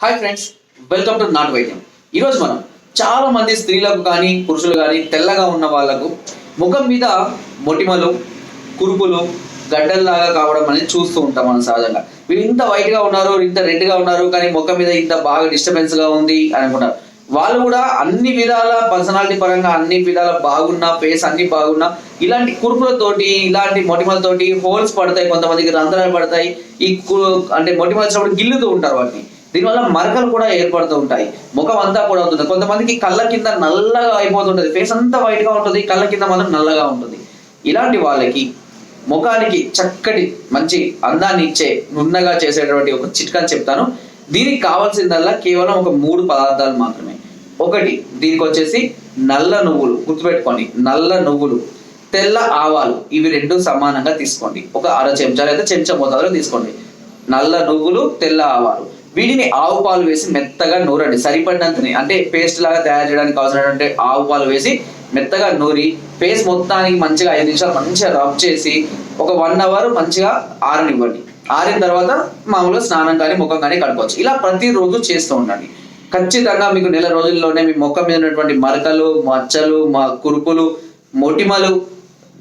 Hi friends welcome to నాట్ వైద్యం ఈరోజు మనం చాలా మంది స్త్రీలకు కానీ పురుషులు కానీ తెల్లగా ఉన్న వాళ్ళకు ముఖం మీద మొటిమలు కురుపులు గడ్డల్లాగా కావడం అనేది చూస్తూ ఉంటాం మనం సహజంగా. వీళ్ళు ఇంత వైట్గా ఉన్నారు ఇంత రెడ్గా ఉన్నారు కానీ ముఖం మీద ఇంత బాగా డిస్టర్బెన్స్గా ఉంది అని అనుకుంటారు. వాళ్ళు కూడా అన్ని విధాల పర్సనాలిటీ పరంగా అన్ని విధాల బాగున్నా ఫేస్ అన్ని బాగున్నా ఇలాంటి కురుపులతోటి ఇలాంటి మొటిమలతోటి హోల్స్ పడతాయి కొంతమందికి రంధ్రాలు పడతాయి ఈ అంటే మొటిమలు వచ్చినప్పుడు గిల్లుతూ ఉంటారు వాటిని. దీనివల్ల మరకలు కూడా ఏర్పడుతూ ఉంటాయి. ముఖం అంతా కూడా అవుతుంది కొంతమందికి కళ్ళ కింద నల్లగా అయిపోతుంటుంది. ఫేస్ అంతా వైట్గా ఉంటుంది. కళ్ళ కింద మాత్రం నల్లగా ఉంటుంది. ఇలాంటి వాళ్ళకి ముఖానికి చక్కటి మంచి అందాన్ని ఇచ్చే నున్నగా చేసేటువంటి ఒక చిట్కాని చెప్తాను. దీనికి కావాల్సిందల్లా కేవలం ఒక మూడు పదార్థాలు మాత్రమే. ఒకటి దీనికి వచ్చేసి నల్ల నువ్వులు. గుర్తుపెట్టుకోండి. నల్ల నువ్వులు తెల్ల ఆవాలు ఇవి రెండు సమానంగా తీసుకోండి. ఒక అర చెంచా లేదా చెంచా మోతాదులో తీసుకోండి. నల్ల నువ్వులు తెల్ల ఆవాలు. వీటిని ఆవు పాలు వేసి మెత్తగా నూరండి. సరిపడినంతని. అంటే పేస్ట్ లాగా తయారు చేయడానికి అవసరమైనటువంటి ఆవు పాలు వేసి మెత్తగా నూరి పేస్ట్ మొత్తానికి మంచిగా ఐదు నిమిషాలు మంచిగా రబ్ చేసి ఒక వన్ అవర్ మంచిగా ఆరనివ్వండి. ఆరిన తర్వాత మామూలుగా స్నానం కానీ ముఖం కానీ కడుకోవచ్చు ఇలా ప్రతిరోజు చేస్తూ ఉండండి. ఖచ్చితంగా మీకు నెల రోజుల్లోనే మీ ముఖం మీద ఉన్నటువంటి మరకలు మచ్చలు మా కురుపులు మొటిమలు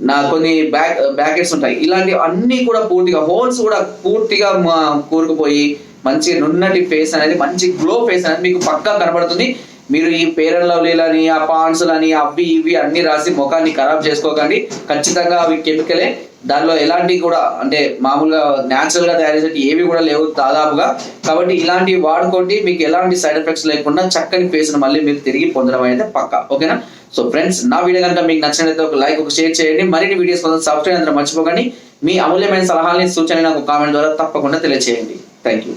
నా కొన్ని బ్యాక్ బ్యాకెట్స్ ఉంటాయి. ఇలాంటి అన్ని కూడా పూర్తిగా హోల్స్ కూడా పూర్తిగా మా కూరుకుపోయి మంచి నున్నటి ఫేస్ అనేది మంచి గ్లో ఫేస్ అనేది మీకు పక్కా కనబడుతుంది. మీరు ఈ పేరెంట్ లవ్లీలని ఆ పాన్సులని అవి ఇవి అన్ని రాసి ముఖాన్ని ఖరాబ్ చేసుకోకండి. ఖచ్చితంగా అవి కెమికలే. దానిలో ఎలాంటి కూడా అంటే మామూలుగా న్యాచురల్గా తయారు చేసేటి ఏవి కూడా లేవు దాదాపుగా. కాబట్టి ఇలాంటివి వాడుకోండి. మీకు ఎలాంటి సైడ్ ఎఫెక్ట్స్ లేకుండా చక్కని ఫేస్ మళ్ళీ మీరు తిరిగి పొందడం అయితే పక్క. ఓకేనా? సో ఫ్రెండ్స్ నా వీడియో కనుక మీకు నచ్చినట్లయితే ఒక లైక్ ఒక షేర్ చేయండి. మరిన్ని వీడియోస్ కోసం సబ్స్క్రైబ్ అందరూ మర్చిపోకండి. మీ అమూల్యమైన సలహాలని సూచనలు నాకు కామెంట్ ద్వారా తప్పకుండా తెలియజేయండి థ్యాంక్ యూ